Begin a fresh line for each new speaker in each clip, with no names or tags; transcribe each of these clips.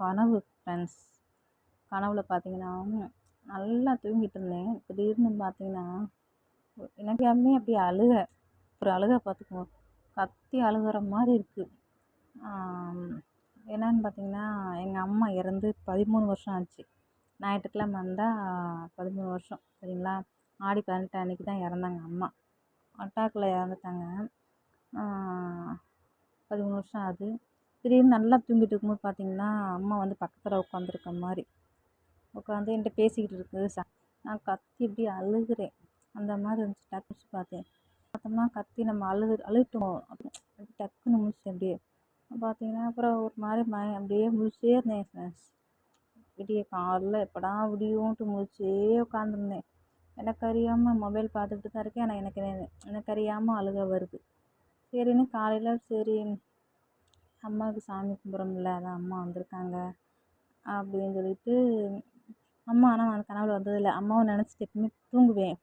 கனவு ஃப்ரெண்ட்ஸ் கனவில் பார்த்தீங்கன்னா நல்லா தூங்கிட்டு இருந்தேன். திடீர்னு பார்த்தீங்கன்னா எனக்கு அப்படியே அழுக. ஒரு அழுகை பார்த்துக்கோங்க கத்தி அழுகுற மாதிரி இருக்குது என்னன்னு பார்த்தீங்கன்னா எங்கள் அம்மா இறந்து பதிமூணு வருஷம் ஆச்சு. ஞாயிற்றுக்கிழமை வந்தால் பதிமூணு வருஷம் சரிங்களா? ஆடி பதினெட்டு அன்னைக்கு தான் இறந்தாங்க அம்மா. அட்டாக்கில் இறந்துட்டாங்க. பதிமூணு வருஷம் ஆகுது. திடீர்னு நல்லா தூங்கிட்டு இருக்கும்போது பார்த்தீங்கன்னா அம்மா வந்து பக்கத்தில் உட்காந்துருக்க மாதிரி உட்காந்து என்கிட்ட பேசிக்கிட்டு இருக்குது. ச நான் கத்தி இப்படி அழுகிறேன். அந்த மாதிரி இருந்துச்சு. டக்குன்னு பார்த்தேன். பார்த்தோம்னா கத்தி நம்ம அழுது அழுதுட்டோம் டக்குன்னு முழிச்சேன் அப்படியே. பார்த்தீங்கன்னா அப்புறம் ஒரு மாதிரி மய அப்படியே முழிச்சே இருந்தேன் ஃப்ரெண்ட்ஸ் விடிய காலைல எப்படா விடியோன்ட்டு முழிச்சே உட்காந்துருந்தேன். எனக்கு அறியாமல் மொபைல் பார்த்துக்கிட்டு தான் இருக்கேன். ஆனால் எனக்கு எனக்கு அறியாமல் அழுக வருது. சரின்னு காலையில் சரி அம்மாவுக்கு சாமி கும்பிட்றோம்ல அதான் அம்மா வந்திருக்காங்க அப்படின்னு சொல்லிட்டு அம்மா ஆனால் அந்த வந்ததில்லை அம்மாவை நினச்சிட்டு எப்பவுமே தூங்குவேன்.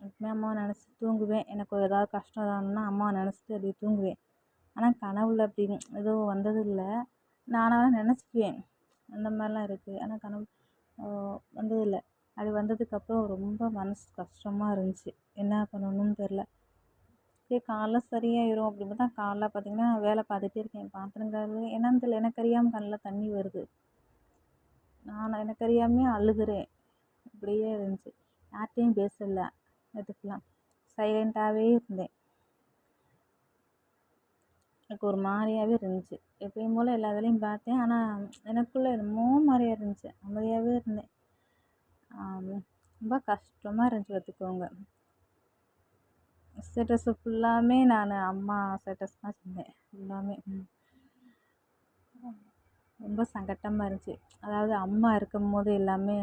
எப்பவுமே அம்மாவை நினச்சி தூங்குவேன். எனக்கு ஏதாவது கஷ்டம் ஏதாவதுன்னா அம்மாவை நினச்சிட்டு அப்படியே தூங்குவேன். ஆனால் கனவுல அப்படி எதுவும் வந்ததில்லை நானாக நினச்சிக்குவேன். அந்த மாதிரிலாம் இருக்குது ஆனால் கனவு வந்ததில்லை அப்படி வந்ததுக்கப்புறம் ரொம்ப மனசு கஷ்டமாக இருந்துச்சு. என்ன பண்ணணும்னு தெரில சரி காலைல சரியாயிடும் அப்படின்னு பார்த்தா காலைல பார்த்திங்கன்னா வேலை பார்த்துட்டே இருக்கேன். பாத்திரம் கழுவு என்னன்னு தெரியல. எனக்கு அறியாமல் கண்ணில் தண்ணி வருது. நான் எனக்கு அறியாமையே அழுகிறேன். இப்படியே இருந்துச்சு. யார்கிட்டையும் பேசலை. நேற்று ஃபுல்லாக சைலண்ட்டாகவே இருந்தேன். எனக்கு ஒரு மாதிரியாகவே இருந்துச்சு. எப்பயும் போல் எல்லா வேலையும் பார்த்தேன். ஆனால் எனக்குள்ளே என்னமோ மாதிரியாக இருந்துச்சு. அமைதியாகவே இருந்தேன். ரொம்ப கஷ்டமாக இருந்துச்சு பார்த்துக்கோங்க. ஸ்டேட்டஸு ஃபுல்லாமே நான் அம்மா ஸ்டேட்டஸ் தான் வச்சுருந்தேன் ஃபுல்லாமே ரொம்ப சங்கட்டமாக இருந்துச்சு. அதாவது அம்மா இருக்கும்போது எல்லாமே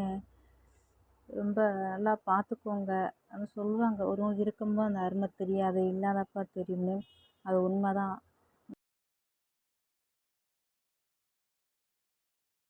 ரொம்ப நல்லா பார்த்துக்கோங்க அது சொல்லுவாங்க. ஒருவங்க இருக்கும்போது அந்த அருமை தெரியாது. இல்லாதப்போ தெரியும்னு. அது உண்மை தான்